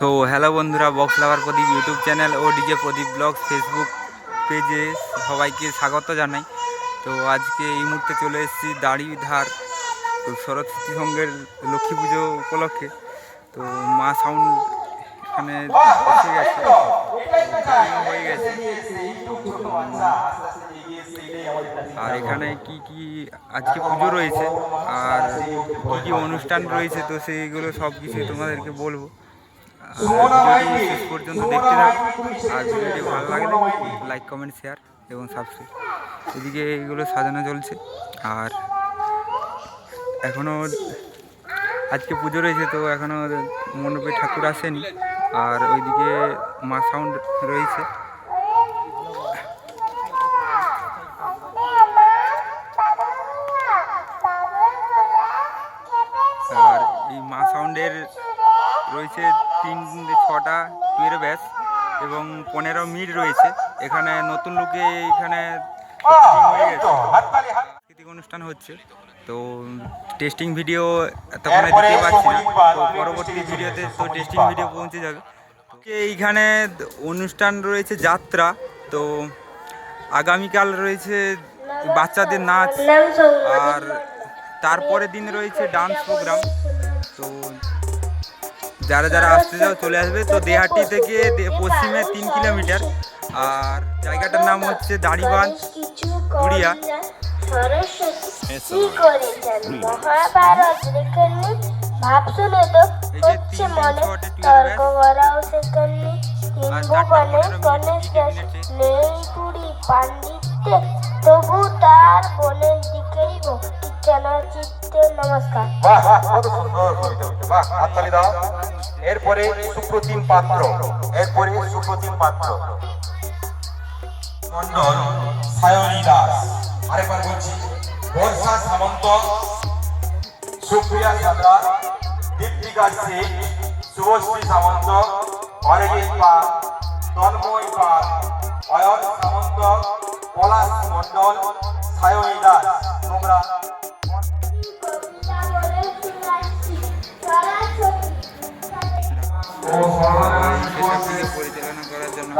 তো হ্যালো বন্ধুরা box lover Pradip YouTube channel ও DJ Pradip blog Facebook পেজে সবাইকে স্বাগত জানাই। তো আজকে এই মুহূর্তে চলে এসেছি দাড়িধার তো সরস্বতী সঙ্গের লক্ষ্মী পুজো উপলক্ষে। তো মা সাউন্ড এখানে এসে গেছে। হয়ে গেছে। আর এখানে কি কি আজকে পুজো রয়েছে, আর কি কি অনুষ্ঠান রয়েছে, তো সেইগুলো সব কিছু তোমাদেরকে বলব। শেষ পর্যন্ত দেখতে থাকো আর ভালো লাগলে লাইক কমেন্ট শেয়ার এবং সাবস্ক্রাইব এদিকে এগুলো সাজানো চলছে। আর এখনও আজকে পুজো রয়েছে তো এখনও মণ্ডপে ঠাকুর আসেনি। আর ওইদিকে মা সাউন্ড রয়েছে। আর এই মা সাউন্ডের রয়েছে তিন ছটা টুয়ের ব্যাস এবং পনেরো মিনিট রয়েছে। এখানে নতুন লোকে এখানে সাংস্কৃতিক অনুষ্ঠান হচ্ছে। তো টেস্টিং ভিডিও এতক্ষণে দিতে পারছি না। তো পরবর্তী ভিডিওতে তো টেস্টিং ভিডিও পৌঁছে যাবে। এইখানে অনুষ্ঠান রয়েছে যাত্রা। তো আগামীকাল রয়েছে বাচ্চাদের নাচ। আর তারপরের দিন রয়েছে ডান্স প্রোগ্রাম যারা যারা আসতে চাও চলে আসবে তো দেহাটি থেকে পশ্চিমে তিন কিলোমিটার আর জায়গাটার নাম হচ্ছে দাড়িবাঁধ গুড়িয়া। সরস্বতী করেছেন মহাভারত লেখেননি ভাব শুনে তো এই যে হচ্ছে তিন তিন ছটে টুয়েলভ তর্ক ব্যাস। করাও শেখেননি তিন আর চারটা ভুবনে পনেরো মিনিট, গণেশ কি দাস মিনিটে? নেই কুড়ি পাণ্ডিত্যে তবু তার ভক্তি নমস্কার। বাহ কত সুন্দর কবিতা এরপরে সুপ্রতিম পাত্র। এরপরে সুপ্রতিম পাত্র। মন্ডল সায়নী দাস। আরেকবার বলছি, বর্ষা সামন্ত, সুপ্রিয়া সাদা দীপ্তিকা সিং, শুভশ্রী সামন্ত, অরিজিৎ পাল, তন্ময় পাল, অয়ন সামন্ত, পলাশ মন্ডল সায়নী দাস। তোমরা সেসবটিকে পরিচালনা করার জন্য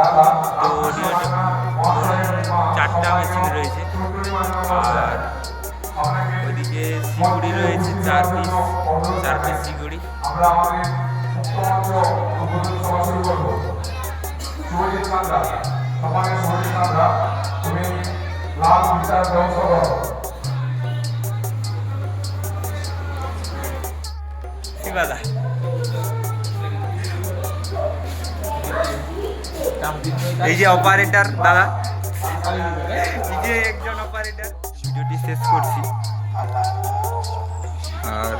তো অডিও চারটা মেশিন রয়েছে আর ওইদিকে সিগুড়ি রয়েছে চার পিস চার পিস সিগুড়ি আমরা আমাদের এই যে অপারেটর দাদা। এই যে একজন অপারেটর ভিডিওটি শেষ করছি। আর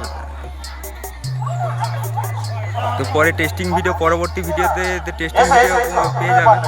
তো পরে টেস্টিং ভিডিও পরবর্তী ভিডিওতে টেস্টিং ভিডিও পেয়ে যাবেন।